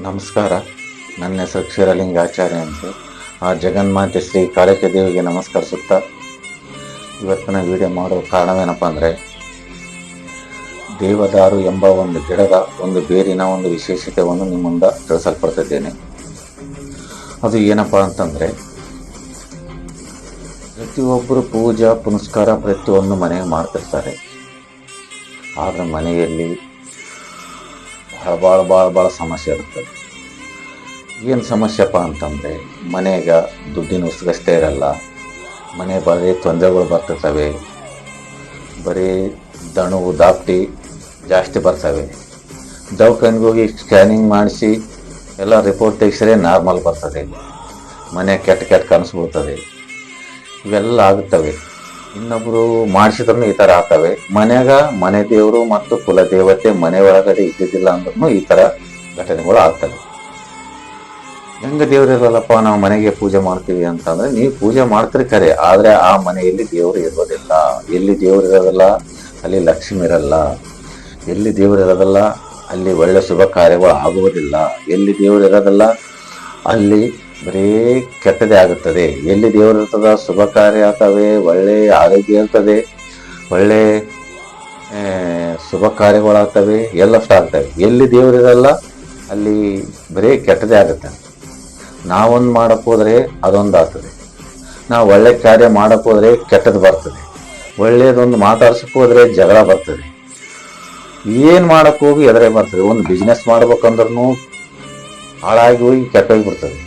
ನಮಸ್ಕಾರ. ನನ್ನ ಹೆಸರು ಕ್ಷೀರಲಿಂಗಾಚಾರ್ಯ ಅಂತ. ಆ ಜಗನ್ಮಾತೆ ಶ್ರೀ ಕಾಳಿಕೆ ದೇವಿಗೆ ನಮಸ್ಕರಿಸುತ್ತಾ ಇವತ್ತಿನ ವಿಡಿಯೋ ಮಾಡೋ ಕಾರಣವೇನಪ್ಪ ಅಂದರೆ, ದೇವದಾರು ಎಂಬ ಒಂದು ಗಿಡದ ಒಂದು ಬೇರಿನ ಒಂದು ವಿಶೇಷತೆಯನ್ನು ನಿಮ್ಮಿಂದ ಮುಂದೆ ತಿಳಿಸಲ್ಪಡ್ತಿದ್ದೇನೆ. ಅದು ಏನಪ್ಪ ಅಂತಂದರೆ, ಪ್ರತಿಯೊಬ್ಬರು ಪೂಜಾ ಪುನಸ್ಕಾರ ಪ್ರತಿಯೊಂದು ಮನೆಗೆ ಮಾಡ್ತಿರ್ತಾರೆ. ಆದರೆ ಮನೆಯಲ್ಲಿ ಭಾಳ ಭಾಳ ಭಾಳ ಸಮಸ್ಯೆ ಇರ್ತದೆ. ಏನು ಸಮಸ್ಯೆಪ್ಪ ಅಂತಂದರೆ, ಮನೆಗೆ ದುಡ್ಡಿನ ಉಸ್ಗಷ್ಟೇ ಇರಲ್ಲ. ಮನೆ ಬರೀ ತೊಂದರೆಗಳು ಬರ್ತಿರ್ತವೆ ಬರೀ ದಣು ದಾಪ್ಟಿ ಜಾಸ್ತಿ ಬರ್ತವೆ. ದವಾಖಾನೆಗೆ ಸ್ಕ್ಯಾನಿಂಗ್ ಮಾಡಿಸಿ ಎಲ್ಲ ರಿಪೋರ್ಟ್ ತೆಗೆಸ್ರೆ ನಾರ್ಮಲ್ ಬರ್ತದೆ. ಮನೆ ಕೆಟ್ಟ ಕೆಟ್ಟ ಕನಸು ಬೀಳ್ತದೆ ಇವೆಲ್ಲ ಆಗುತ್ತವೆ. ಇನ್ನೊಬ್ರು ಮಾಡಿಸಿದ್ರು ಈ ತರ ಆಗ್ತವೆ. ಮನೆಗ ಮನೆ ದೇವರು ಮತ್ತು ಕುಲ ದೇವತೆ ಮನೆ ಒಳಗಡೆ ಇದ್ದಿದ್ದಿಲ್ಲ ಅಂದ್ರೂ ಈ ತರ ಘಟನೆಗಳು ಆಗ್ತವೆ. ಹೆಂಗ ದೇವ್ರು ಇರಲ್ಲಪ್ಪ ನಾವು ಮನೆಗೆ ಪೂಜೆ ಮಾಡ್ತೀವಿ ಅಂತಂದ್ರೆ ನೀವು ಪೂಜೆ ಮಾಡ್ತೀರಿ ಕರೆ ಆದ್ರೆ ಆ ಮನೆಯಲ್ಲಿ ದೇವರು ಇರೋದಿಲ್ಲ. ಎಲ್ಲಿ ದೇವ್ರು ಇರೋದಿಲ್ಲ, ಅಲ್ಲಿ ಲಕ್ಷ್ಮಿ ಇರಲ್ಲ. ಎಲ್ಲಿ ದೇವ್ರು ಇರೋದಲ್ಲ, ಅಲ್ಲಿ ಒಳ್ಳೆ ಶುಭ ಕಾರ್ಯಗಳು ಆಗುವುದಿಲ್ಲ ಎಲ್ಲಿ ದೇವ್ರು ಇರೋದಿಲ್ಲ, ಅಲ್ಲಿ ಬರೀ ಕೆಟ್ಟದೇ ಆಗುತ್ತದೆ. ಎಲ್ಲಿ ದೇವರು ಇರ್ತದ ಶುಭ ಕಾರ್ಯ ಆಗ್ತವೆ, ಒಳ್ಳೆ ಆರೋಗ್ಯ ಇರ್ತದೆ ಒಳ್ಳೆ ಶುಭ ಕಾರ್ಯಗಳಾಗ್ತವೆ ಎಲ್ಲ ಆಗ್ತವೆ. ಎಲ್ಲಿ ದೇವರು ಇರಲ್ಲ, ಅಲ್ಲಿ ಬರೀ ಕೆಟ್ಟದೇ ಆಗುತ್ತೆ. ನಾವೊಂದು ಮಾಡಕ್ಕೆ ಹೋದರೆ ಅದೊಂದು ಆಗ್ತದೆ. ನಾವು ಒಳ್ಳೆ ಕಾರ್ಯ ಮಾಡಕ್ಕೆ ಹೋದರೆ ಕೆಟ್ಟದ್ದು ಬರ್ತದೆ. ಒಳ್ಳೆಯದೊಂದು ಮಾತಾಡ್ಸಕ್ಕೆ ಹೋದರೆ ಜಗಳ ಬರ್ತದೆ. ಏನು ಮಾಡಕ್ಕೆ ಹೋಗಿ ಎದುರೇ ಬರ್ತದೆ. ಒಂದು ಬಿಸ್ನೆಸ್ ಮಾಡ್ಬೇಕಂದ್ರೂ ಹಾಳಾಗಿ ಹೋಗಿ ಕೆಟ್ಟೋಗಿ ಬಿಡ್ತದೆ.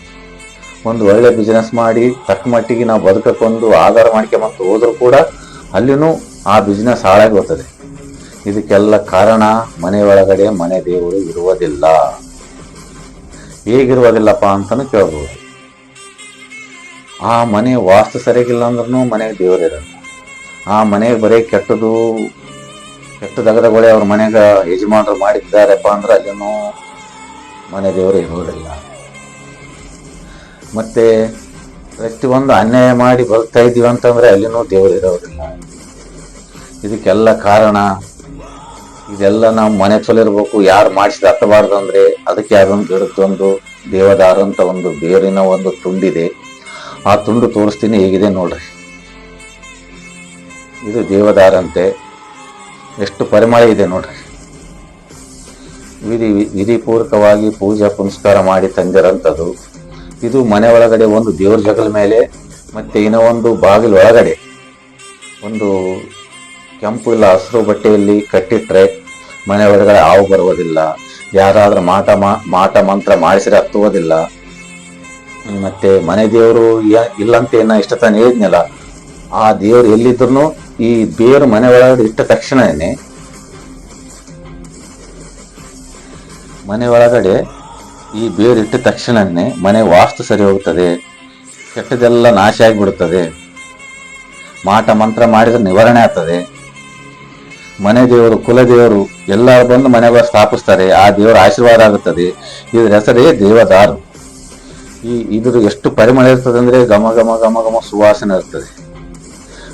ಒಂದು ಒಳ್ಳೆ ಬಿಸ್ನೆಸ್ ಮಾಡಿ ತಕ್ಕ ಮಟ್ಟಿಗೆ ನಾವು ಬದುಕಕ್ಕೊಂದು ಆಧಾರ ಮಾಡ್ಕೊಂಬಂತ ಹೋದರೂ ಕೂಡ ಅಲ್ಲಿನೂ ಆ ಬಿಸ್ನೆಸ್ ಹಾಳಾಗಿ ಹೋಗ್ತದೆ ಇದಕ್ಕೆಲ್ಲ ಕಾರಣ ಮನೆ ಒಳಗಡೆ ಮನೆ ದೇವರು ಇರುವುದಿಲ್ಲ. ಹೇಗಿರುವುದಿಲ್ಲಪ್ಪ ಅಂತಲೂ ಕೇಳ್ಬೋದು. ಆ ಮನೆ ವಾಸ್ತು ಸರಿಯಾಗಿಲ್ಲ ಅಂದ್ರೂ ಮನೆಗೆ ದೇವರು ಇರಲ್ಲ. ಆ ಮನೆಗೆ ಬರೀ ಕೆಟ್ಟದು ಕೆಟ್ಟ ದಗದಗಳೇ ಅವ್ರ ಮನೆಗೆ ಯಜಮಾನರು ಮಾಡಿದ್ದಾರೆಪ್ಪ ಅಂದ್ರೆ ಅಲ್ಲಿನೂ ಮನೆ ದೇವರು ಇರುವುದಿಲ್ಲ. ಮತ್ತೆ ಒಂದು ಅನ್ಯಾಯ ಮಾಡಿ ಬರ್ತಾ ಇದ್ದೀವಿ ಅಂತಂದ್ರೆ ಅಲ್ಲಿನೂ ದೇವರು ಇರೋದಿಲ್ಲ. ಇದಕ್ಕೆಲ್ಲ ಕಾರಣ, ಇದೆಲ್ಲ ನಾವು ಮನೆ ಚಲೋ ಇರಬೇಕು ಯಾರು ಮಾಡಿಸಿದ ಹತ್ತಬಾರ್ದು ಅಂದ್ರೆ ಅದಕ್ಕೆ ಯಾರೊಂದು ಗಿಡದೊಂದು ದೇವದಾರ ಅಂತ ಒಂದು ಬೇರಿನ ಒಂದು ತುಂಡಿದೆ. ಆ ತುಂಡು ತೋರಿಸ್ತೀನಿ ಹೇಗಿದೆ ನೋಡ್ರಿ. ಇದು ದೇವದಾರಂತೆ. ಎಷ್ಟು ಪರಿಮಳ ಇದೆ ನೋಡ್ರಿ. ವಿಧಿ ವಿಧಿಪೂರ್ವಕವಾಗಿ ಪೂಜಾ ಪುನಸ್ಕಾರ ಮಾಡಿ ತಂದಿರಂಥದ್ದು. ಇದು ಮನೆ ಒಳಗಡೆ ಒಂದು ದೇವ್ರ ಜಗಲ್ ಮೇಲೆ, ಮತ್ತೆ ಇನ್ನೂ ಒಂದು ಬಾಗಿಲು ಒಳಗಡೆ. ಒಂದು ಕೆಂಪು ಇಲ್ಲ, ಹಸಿರು ಬಟ್ಟೆಯಲ್ಲಿ ಕಟ್ಟಿಟ್ರೆ ಮನೆ ಒಳಗಡೆ ಹಾವು ಬರುವುದಿಲ್ಲ. ಯಾರಾದರೂ ಮಾಟ ಮಾಟ ಮಂತ್ರ ಮಾಡಿಸಿದ್ರೆ ಹತ್ತುವುದಿಲ್ಲ. ಮತ್ತೆ ಮನೆ ದೇವರು ಇಲ್ಲಂತ ಏನ ಇಷ್ಟ ತಾನೆ ಹೇಳಿದ್ನಲ್ಲ, ಆ ದೇವ್ರು ಎಲ್ಲಿದ್ರು ಈ ದೇವರು ಮನೆ ಒಳಗಡೆ ಇಟ್ಟ ತಕ್ಷಣನೇ ಮನೆ ಒಳಗಡೆ ಈ ಬೇರಿಟ್ಟ ಇಟ್ಟ ತಕ್ಷಣನೇ ಮನೆ ವಾಸ್ತು ಸರಿ ಹೋಗುತ್ತದೆ ಕೆಟ್ಟದೆಲ್ಲ ನಾಶ ಆಗಿಬಿಡುತ್ತದೆ ಮಾಟ ಮಂತ್ರ ಮಾಡಿದ್ರೆ ನಿವಾರಣೆ ಆಗ್ತದೆ. ಮನೆ ದೇವರು ಕುಲದೇವರು ಎಲ್ಲರೂ ಬಂದು ಮನೆಗೆ ಸ್ಥಾಪಿಸ್ತಾರೆ. ಆ ದೇವರ ಆಶೀರ್ವಾದ ಆಗುತ್ತದೆ. ಇದ್ರ ಹೆಸರೇ ದೇವದಾರು. ಈ ಇದ್ರ ಎಷ್ಟು ಪರಿಮಳ ಇರ್ತದೆ ಅಂದ್ರೆ ಘಮ ಘಮ ಘಮ ಘಮ ಸುವಾಸನೆ ಇರ್ತದೆ.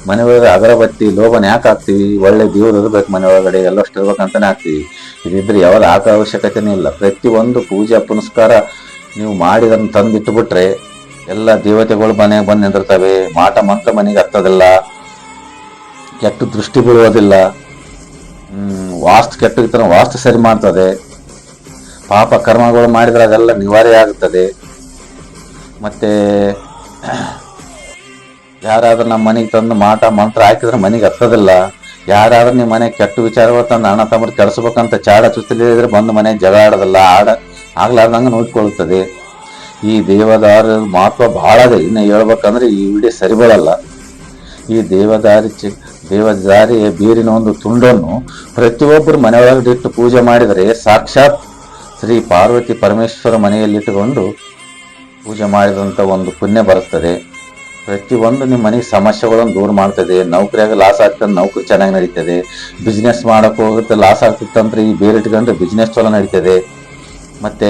ಮನೆ ಒಳಗೆ ಅಗರಬತ್ತಿ, ಲೋಭನ ಯಾಕೆ ಹಾಕ್ತಿವಿ? ಒಳ್ಳೆ ದೇವ್ರು ಇರ್ಬೇಕು ಮನೆ ಒಳಗಡೆ, ಎಲ್ಲಷ್ಟು ಇರ್ಬೇಕಂತಾನೆ ಹಾಕ್ತಿವಿ. ಇದಿದ್ರೆ ಯಾವ ಆತ ಅವಶ್ಯಕತೆನೇ ಇಲ್ಲ. ಪ್ರತಿಯೊಂದು ಪೂಜೆ ಪುನಸ್ಕಾರ ನೀವು ಮಾಡಿದನ್ನು ತಂದಿಟ್ಟು ಬಿಟ್ರೆ ಎಲ್ಲ ದೇವತೆಗಳು ಮನೆಗೆ ಬಂದು ನಿಂದಿರ್ತವೆ. ಮಾಟ ಮಂತ್ರ ಮನೆಗೆ ಹತ್ತೋದಿಲ್ಲ. ಕೆಟ್ಟ ದೃಷ್ಟಿ ಬೀಳುವುದಿಲ್ಲ ವಾಸ್ತು ಕೆಟ್ಟ ವಾಸ್ತು ಸರಿ ಮಾಡ್ತದೆ. ಪಾಪ ಕರ್ಮಗಳು ಮಾಡಿದರೆ ಅದೆಲ್ಲ ನಿವಾರಣೆ ಆಗುತ್ತದೆ. ಮತ್ತೆ ಯಾರಾದರೂ ನಮ್ಮ ಮನೆಗೆ ತಂದು ಮಾಟ ಮಂತ್ರ ಹಾಕಿದ್ರೆ ಮನೆಗೆ ಹತ್ತೋದಿಲ್ಲ. ಯಾರಾದ್ರೂ ನಿಮ್ಮ ಮನೆ ಕೆಟ್ಟ ವಿಚಾರ ಬರ್ತಂದ್ರೆ ಅಣ್ಣ ತಮ್ಮರು ಕೆಡಿಸ್ಬೇಕಂತ ಚಾಡ ಚುತ್ತಲಿದ್ರೆ ಬಂದು ಮನೆ ಜಗಳ ಆಡೋದಲ್ಲ ಆಡ ಆಗ್ಲಾರ್ದಂಗೆ ನೋಡ್ಕೊಳ್ತದೆ. ಈ ದೇವದಾರ ಮಹತ್ವ ಬಹಳ ಇದೆ ಇನ್ನು ಹೇಳ್ಬೇಕಂದ್ರೆ ಈ ವಿಡಿಯೋ ಸರಿ ಬೀಳಲ್ಲ ಈ ದೇವದಾರಿ ಚಿ ದೇವದಾರಿಯ ಬೀರಿನ ಒಂದು ತುಂಡನ್ನು ಪ್ರತಿಯೊಬ್ಬರು ಮನೆಯೊಳಗಡೆ ಇಟ್ಟು ಪೂಜೆ ಮಾಡಿದರೆ ಸಾಕ್ಷಾತ್ ಶ್ರೀ ಪಾರ್ವತಿ ಪರಮೇಶ್ವರ ಮನೆಯಲ್ಲಿಟ್ಟುಕೊಂಡು ಪೂಜೆ ಮಾಡಿದಂಥ ಒಂದು ಪುಣ್ಯ ಬರುತ್ತದೆ. ಪ್ರತಿಯೊಂದು ನಿಮ್ಮ ಮನೆಗೆ ಸಮಸ್ಯೆಗಳನ್ನು ದೂರ ಮಾಡ್ತದೆ. ನೌಕರಿಯಾಗ ಲಾಸ್ ಆಗ್ತದೆ ನೌಕರಿ ಚೆನ್ನಾಗಿ ನಡೀತದೆ. ಬಿಸ್ನೆಸ್ ಮಾಡಕ್ ಹೋಗುತ್ತೆ ಲಾಸ್ ಆಗ್ತಿತ್ತಂದ್ರೆ ಈ ಬೇರೆ ಇಟ್ಕೊಂಡ್ರೆ ಬಿಸ್ನೆಸ್ ಚಲೋ ನಡೀತದೆ. ಮತ್ತೆ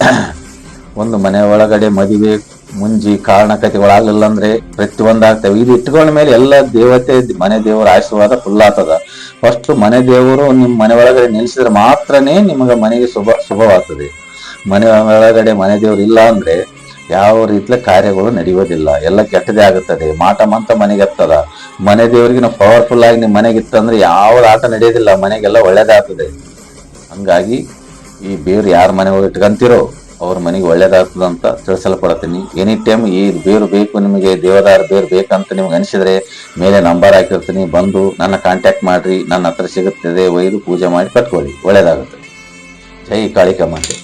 ಒಂದು ಮನೆ ಒಳಗಡೆ ಮದುವೆ ಮುಂಜಿ ಕಾರಣಕತೆಗಳಾಗಲಿಲ್ಲ ಅಂದ್ರೆ ಪ್ರತಿಯೊಂದು ಆಗ್ತವೆ. ಇದು ಇಟ್ಕೊಂಡ ಮೇಲೆ ಎಲ್ಲ ದೇವತೆ, ಮನೆ ದೇವರ ಆಶೀರ್ವಾದ ಫುಲ್ ಆಗ್ತದ. ಫಸ್ಟ್ ಮನೆ ದೇವರು ನಿಮ್ಮ ಮನೆ ಒಳಗಡೆ ನಿಲ್ಸಿದ್ರೆ ಮಾತ್ರನೇ ನಿಮಗೆ ಮನೆಗೆ ಶುಭ, ಶುಭವಾಗ್ತದೆ. ಮನೆ ಒಳಗಡೆ ಮನೆ ದೇವರು ಇಲ್ಲ ಅಂದ್ರೆ ಯಾವ ರೀತಿಯ ಕಾರ್ಯಗಳು ನಡೆಯೋದಿಲ್ಲ ಎಲ್ಲ ಕೆಟ್ಟದೇ ಆಗುತ್ತದೆ. ಮಾಟ ಮಂತ ಮನೆಗೆ ಎತ್ತದ ಮನೆ ದೇವರಿಗೆ ನಾವು ಪವರ್ಫುಲ್ ಆಗಿ ನಿಮ್ಮ ಮನೆಗೆ ಇತ್ತಂದ್ರೆ ಯಾವ ಆಟ ನಡೆಯೋದಿಲ್ಲ. ಮನೆಗೆಲ್ಲ ಒಳ್ಳೇದಾಗ್ತದೆ. ಹಂಗಾಗಿ ಈ ಬೇರು ಯಾರ ಮನೆ ಒಳಗೆ ಇಟ್ಕೊಂತೀರೋ ಅವ್ರ ಮನೆಗೆ ಒಳ್ಳೇದಾಗ್ತದೆ ಅಂತ ತಿಳಿಸಲ್ಪಡ್ತೀನಿ. ಎನಿ ಟೈಮ್ ಈ ಬೇರು ಬೇಕು, ನಿಮಗೆ ದೇವದಾರ ಬೇರು ಬೇಕಂತ ನಿಮ್ಗೆ ಅನಿಸಿದ್ರೆ ಮೇಲೆ ನಂಬರ್ ಹಾಕಿರ್ತೀನಿ. ಬಂದು ನನ್ನ ಕಾಂಟ್ಯಾಕ್ಟ್ ಮಾಡ್ರಿ. ನನ್ನ ಹತ್ರ ಸಿಗುತ್ತದೆ. ಒಯ್ದು ಪೂಜೆ ಮಾಡಿ ಕಟ್ಕೊಳ್ಳಿ ಒಳ್ಳೇದಾಗುತ್ತೆ. ಜೈ ಕಾಳಿಕಾ ಮಾತೆ.